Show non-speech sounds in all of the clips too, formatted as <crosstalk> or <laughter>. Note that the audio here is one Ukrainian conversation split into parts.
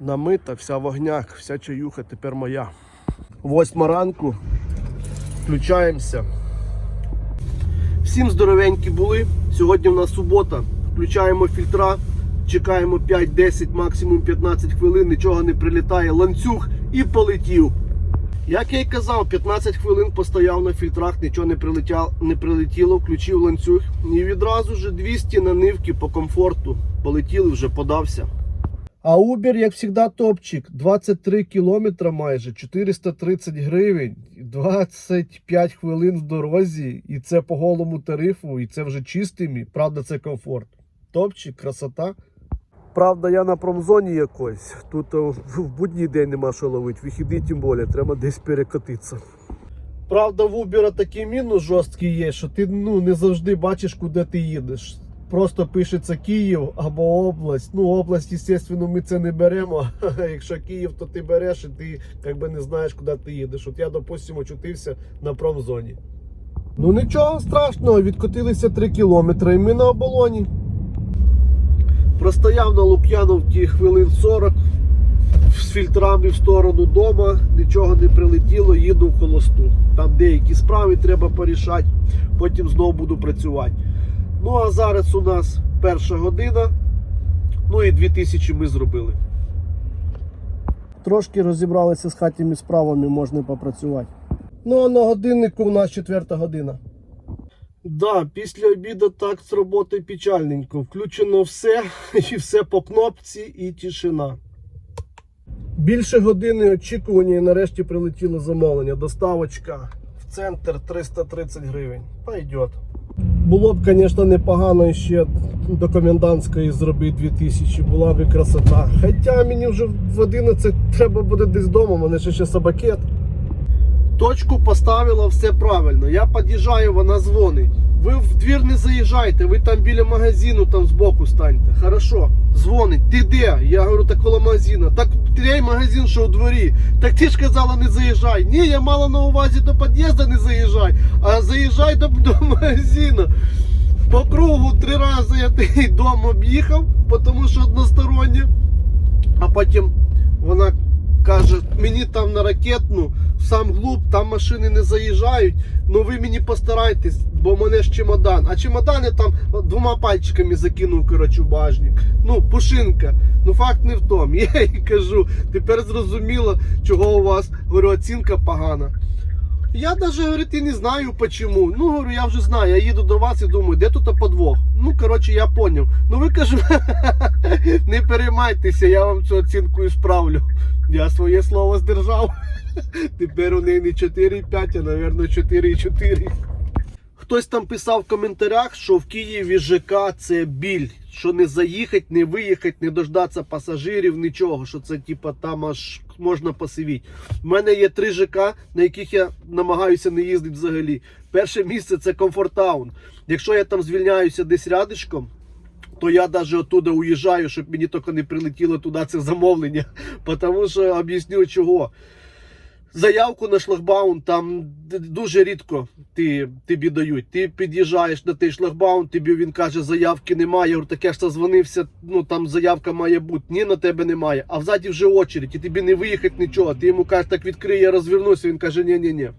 намита, вся в огнях, вся чаюха тепер моя. Восьма ранку. Включаємося. Всім здоровенькі були. Сьогодні у нас субота. Включаємо фільтра, чекаємо 5-10, максимум 15 хвилин, нічого не прилітає. Ланцюг і полетів. Як я й казав, 15 хвилин постояв на фільтрах, нічого не прилетяло, не прилетіло, включив ланцюг. І відразу ж 200 на по комфорту. Полетіли, вже подався. А Uber, як завжди, топчик. 23 кілометра майже, 430 гривень, 25 хвилин в дорозі, і це по голому тарифу, і це вже чистими. Правда, це комфорт. Топчик, красота. Правда, я на промзоні якось. Тут в будній день нема що ловити, вихідний тим більше, треба десь перекотитися. Правда, в Uber такий мінус жорсткий є, що ти ну, не завжди бачиш, куди ти їдеш. Просто пишеться Київ або область. Ну, область, звісно, ми це не беремо. <laughs> Якщо Київ, то ти береш і ти якби не знаєш, куди ти їдеш. От я, допустимо, очутився на промзоні. Ну нічого страшного, відкотилися 3 кілометри, і ми на оболоні. Простояв на Лук'яновці хвилин 40 з фільтрами в сторону дома, нічого не прилетіло, їду в холосту. Там деякі справи треба порішати, потім знову буду працювати. Ну а зараз у нас перша година. Ну і 2000 ми зробили. Трошки розібралися з хатніми справами, можна попрацювати. Ну а на годиннику у нас четверта година. Да, після обіду так з роботи печальненько. Включено все, <laughs> і все по кнопці, і тишина. Більше години очікування і нарешті прилетіло замовлення. Доставочка в центр 330 гривень. Пойдет. Було б, звісно, непогано ще до комендантської зробити 2000, була б красота. Хоча мені вже в 11 треба буде десь вдома, у мене ще ще собакет. Точку поставила все правильно. Я під'їжджаю, вона дзвонить. Ви в двір не заїжджайте, ви там біля магазину, там збоку станьте. Хорошо, дзвонить. Ти де? Я говорю, так коло магазину. Так той магазин, що у дворі. Так ти ж казала, не заїжджай. Ні, я мала на увазі до під'їзду не заїжджай, а заїжджай до, до магазину. По кругу три рази я <laughs> той дом об'їхав, тому що одностороннє. А потім вона каже, мені там на ракетну, в сам глуб, там машини не заїжджають. Ну ви мені постарайтесь, бо в мене ж чемодан. А чемодан я там двома пальчиками закинув, коротше, в багажник. Ну, пушинка. Ну факт не в тому. <laughs> Я їй кажу, тепер зрозуміло, чого у вас говорю, оцінка погана. Я навіть говорить, і не знаю почему. Ну, говорю, я вже знаю. Я їду до вас і думаю, де тут подвох. Ну, коротше, я поняв. Ну ви кажу, <laughs> не переймайтеся, я вам цю оцінку і справлю. Я своє слово здержав. <laughs> Тепер у неї не 4,5, а, мабуть, 4,4. Хтось там писав в коментарях, що в Києві ЖК це біль. Що не заїхати, не виїхати, не дождатися пасажирів, нічого. Що це типа там аж можна посивіти. У мене є три ЖК, на яких я намагаюся не їздити взагалі. Перше місце це Комфортаун. Якщо я там звільняюся десь рядишком, то я навіть оттуда уїжджаю, щоб мені тільки не прилетіло туди це замовлення. <laughs> Тому що об'ясню чого. Заявку на шлагбаун там дуже рідко ти, тобі дають. Ти під'їжджаєш на той шлагбаун, тобі він каже, заявки немає. Я говорю, так я ж зазвонився, ну там заявка має бути. Ні, на тебе немає. А взаді вже очередь, і тобі не виїхати нічого. Ти йому кажеш, так відкрий, я розвернуся. Він каже, ні, ні, ні.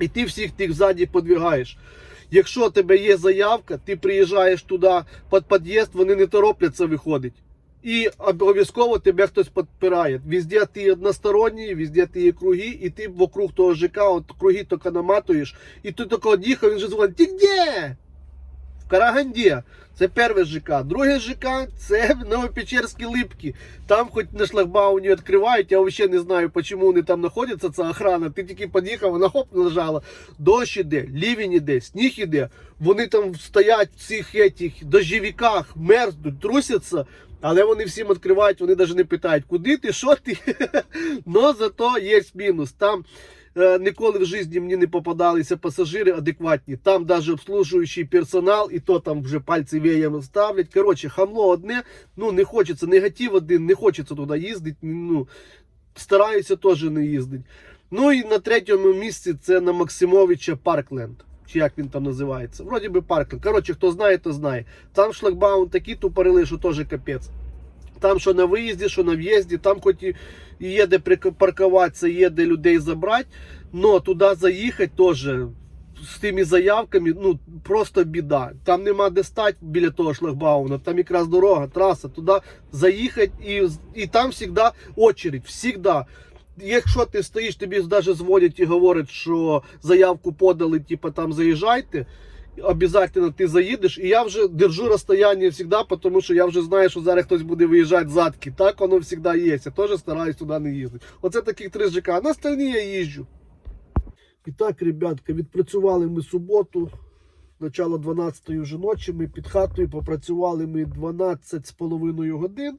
І ти всіх тих ззаді подвігаєш. Якщо у тебе є заявка, ти приїжджаєш туди під під'їзд, вони не торопляться виходить. І обов'язково тебе хтось підпирає. Везде ти односторонній, везде ти є круги, і ти вокруг того ЖК, от круги тільки наматуєш, і ти тільки од'їхав, він же дзвонить, ти де? В Караганді. Це перше ЖК. Друге ЖК це Новопечерські липки. Там хоч на шлагбауні відкривають, я взагалі не знаю, чому вони там знаходяться, ця охрана. Ти тільки під'їхав, вона хоп нажала. Дощ іде, лівень іде, сніг іде. Вони там стоять в цих етих дощовиках, мерзнуть, трусяться. Але вони всім відкривають, вони навіть не питають, куди ти, що ти. <laughs> Но зато є мінус. Там ніколи в житті мені не попадалися пасажири адекватні. Там навіть обслужуючий персонал, і то там вже пальці веєм ставлять. Коротше, хамло одне, ну не хочеться, негатив один, не хочеться туди їздити. Ну, стараюся теж не їздити. Ну і на третьому місці це на Максимовича Паркленд. Чи як він там називається? Вроді би Паркленд. Коротше, хто знає, то знає. Там шлагбаун такі тупорили, що теж капець. Там, що на виїзді, що на в'їзді, там хоч і є де припаркуватися, є де людей забрати, але туди заїхати теж з тими заявками, ну просто біда. Там нема де стати біля того шлагбауна, там якраз дорога, траса, туди заїхати і, і там завжди очередь, завжди. Якщо ти стоїш, тобі навіть дзвонять і говорять, що заявку подали, типу там заїжджайте. Обязательно ти заїдеш, і я вже держу розстояння завжди, тому що я вже знаю, що зараз хтось буде виїжджати задки. Так воно завжди є. Я теж стараюсь туди не їздити. Оце таких три ЖК. На остальні я їжджу. І так, ребятка, відпрацювали ми суботу, начало 12 вже ночі. Ми під хатою попрацювали ми 12 з половиною годин.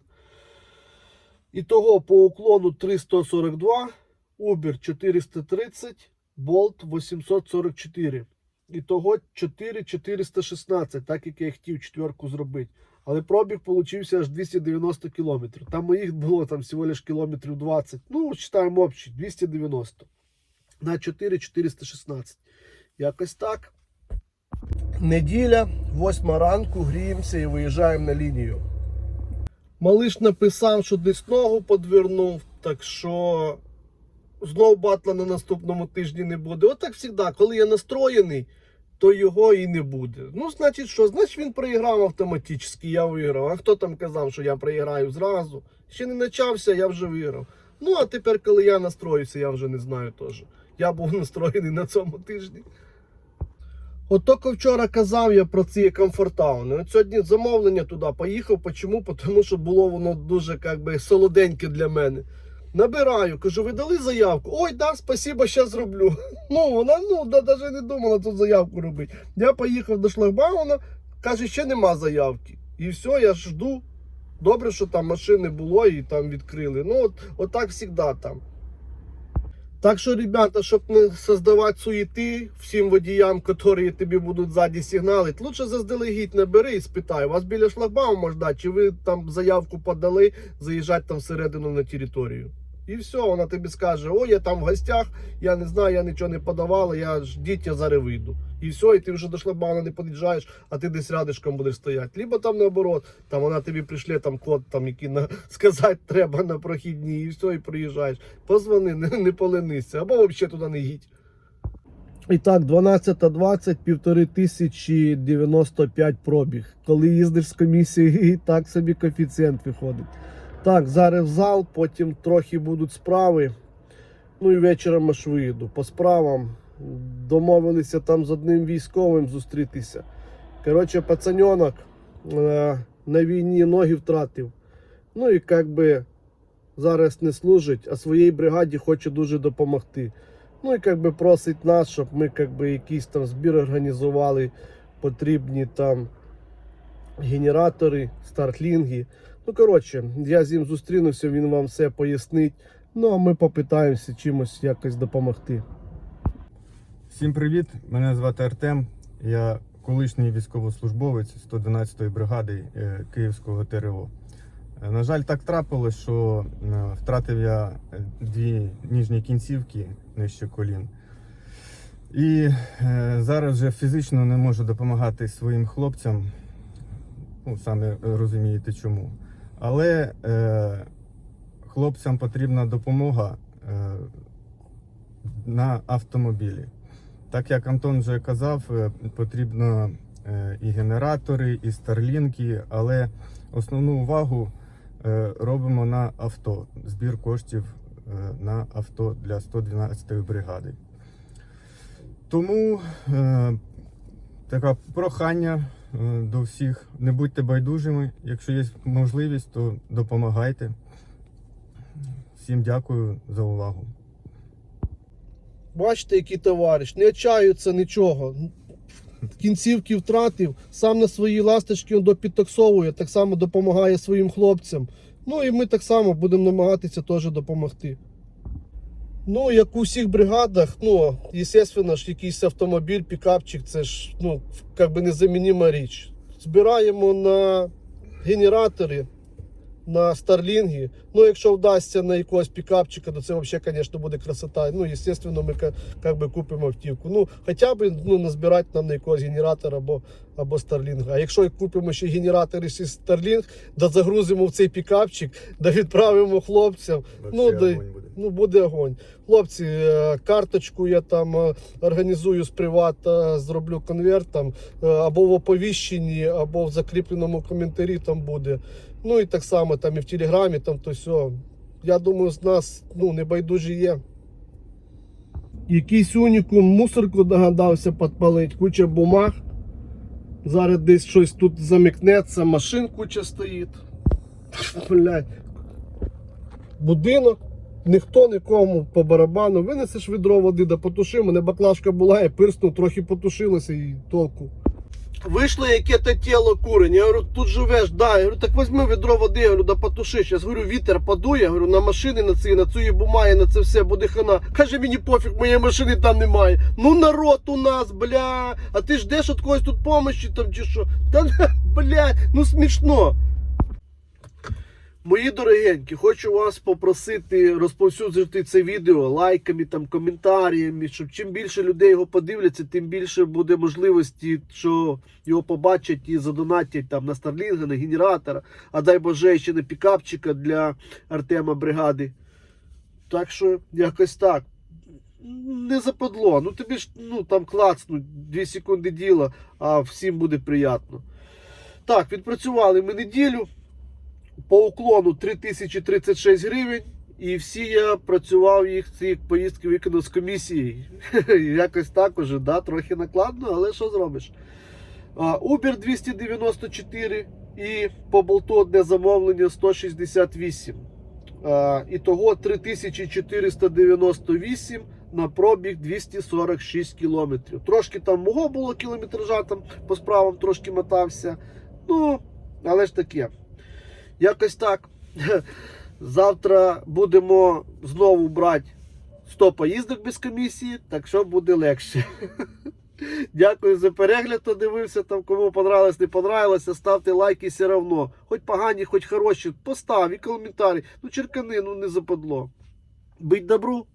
І того по уклону 342, Uber 430, Bolt 844. І того 4416, так як я хотів четверку зробити. Але пробіг получився аж 290 кілометрів. Там моїх було там всього лиш кілометрів 20. Ну, читаємо общий, 290. На 4416. Якось так. Неділя, 8 ранку, гріємося і виїжджаємо на лінію. Малиш написав, що десь ногу подвернув, так що знов батла на наступному тижні не буде. Отак завжди, коли я настроєний, то його і не буде. Ну, значить, що? Значить він проіграв автоматично, я виграв. А хто там казав, що я проіграю зразу? Ще не почався, я вже виграв. Ну, а тепер, коли я настроюся, я вже не знаю теж. Я був настроєний на цьому тижні. От тільки вчора казав я про ці комфортауни. От сьогодні замовлення туди поїхав. Чому? Тому що було воно дуже би, солоденьке для мене. Набираю, кажу, ви дали заявку? Ой, да, спасибо, зараз зроблю. <laughs> Ну, вона ну, навіть не думала тут заявку робити. Я поїхав до шлагбауна, каже, ще нема заявки. І все, я жду. Добре, що там машини було і там відкрили. Ну, от, от так завжди там. Так що, ребята, щоб не создавати суєти всім водіям, які тобі будуть ззаді сигналити, лучше заздалегідь набери і спитай, вас біля шлагбауму ждать, чи ви там заявку подали, заїжджати там всередину на територію. І все, вона тобі скаже, о, я там в гостях, я не знаю, я нічого не подавала, я ждіть, я зараз вийду. І все, і ти вже до шлагбауна не під'їжджаєш, а ти десь рядишком будеш стояти. Либо там наоборот, там вона тобі прийшле там код, там, який на, <laughs> сказати треба на прохідній, і все, і приїжджаєш. Позвони, не, не поленися, або взагалі туди не їдь. І так, 12.20, півтори тисячі 95 пробіг. Коли їздиш з комісією, <laughs> так собі коефіцієнт виходить. Так, зараз в зал, потім трохи будуть справи. Ну і вечором аж виїду. По справам домовилися там з одним військовим зустрітися. Коротше, пацаньонок е, на війні ноги втратив. Ну і як би зараз не служить, а своїй бригаді хоче дуже допомогти. Ну і як би просить нас, щоб ми як би, якийсь там збір організували, потрібні там генератори, стартлінги. Ну, коротше, я з ним зустрінуся, він вам все пояснить. Ну, а ми попитаємося чимось якось допомогти. Всім привіт! Мене звати Артем. Я колишній військовослужбовець 112-ї бригади е, Київського ТРО. Е, На жаль, так трапилось, що е, втратив я дві ніжні кінцівки нижче колін. І зараз вже фізично не можу допомагати своїм хлопцям. Ну, самі розумієте чому. Але е, хлопцям потрібна допомога е, на автомобілі. Так як Антон вже казав, е, потрібно е, і генератори, і старлінки, але основну увагу е, робимо на авто, збір коштів на авто для 112-ї бригади. Тому е, таке прохання до всіх, не будьте байдужими. Якщо є можливість, то допомагайте. Всім дякую за увагу. Бачите, який товариш, не отчаються нічого. Кінцівки втратив, сам на свої ласточки он допідтаксовує, так само допомагає своїм хлопцям. Ну і ми так само будемо намагатися теж допомогти. Ну, як у всіх бригадах, ну, звісно ж, якийсь автомобіль, пікапчик, це ж ну, як би незамінима річ. Збираємо на генератори на Старлінгі. Ну, якщо вдасться на якогось пікапчика, то це взагалі, звісно, буде красота. Ну, звісно, ми как би купимо автівку. Ну, хоча б ну, назбирати нам на якогось генератора або, або Starlink. А якщо купимо ще генератор і ще Starlink, да загрузимо в цей пікапчик, да відправимо хлопцям. Ну, да. Ну, буде огонь. Хлопці, е, карточку я там е, організую з привата, зроблю конверт там е, або в оповіщенні, або в закріпленому коментарі там буде. Ну і так само там і в Телеграмі, там то все. Я думаю, з нас ну, небайдужі є. Якийсь унікум мусорку догадався підпалити, куча бумаг. Зараз десь щось тут замикнеться, машин куча стоїть. <laughs> Блядь. Будинок, ніхто нікому по барабану. Винесеш відро води, да потуши. Мене баклажка була, я пирснув, трохи потушилося і толку. Вийшло яке-то тіло курень. Я говорю, тут живеш, да. Я говорю, так візьми відро води, я говорю, да потуши. Зараз говорю, вітер подує, я говорю, на машини на ці, на ці бумаги, на це все буде хана. Каже, мені пофіг, моєї машини там немає. Ну народ у нас, бля. А ти ждеш від когось тут помощі там чи що? Та <laughs> бля, ну смішно. Мої дорогенькі, хочу вас попросити розповсюджувати це відео лайками, там, коментарями, щоб чим більше людей його подивляться, тим більше буде можливості, що його побачать і задонатять там на Старлінга, на генератора, а дай Боже, ще на пікапчика для Артема бригади. Так що якось так. Не западло. Ну тобі ж ну, там клацнуть 2 секунди діла, а всім буде приємно. Так, відпрацювали ми неділю по уклону 3036 гривень. І всі я працював їх ці поїздки виконав з комісією. <laughs> Якось так уже, да, трохи накладно, але що зробиш? Uber 294 і по болту одне замовлення 168. А, Ітого 3498 на пробіг 246 кілометрів. Трошки там мого було кілометража, там по справам трошки мотався. Ну, але ж таке. Якось так. Завтра будемо знову брати 100 поїздок без комісії, так що буде легше. Дякую за перегляд, хто дивився там, кому понравилось, не понравилося, ставте лайки все равно. Хоч погані, хоч хороші, постав і коментарі. Ну, черкани, ну не западло. Бить добру.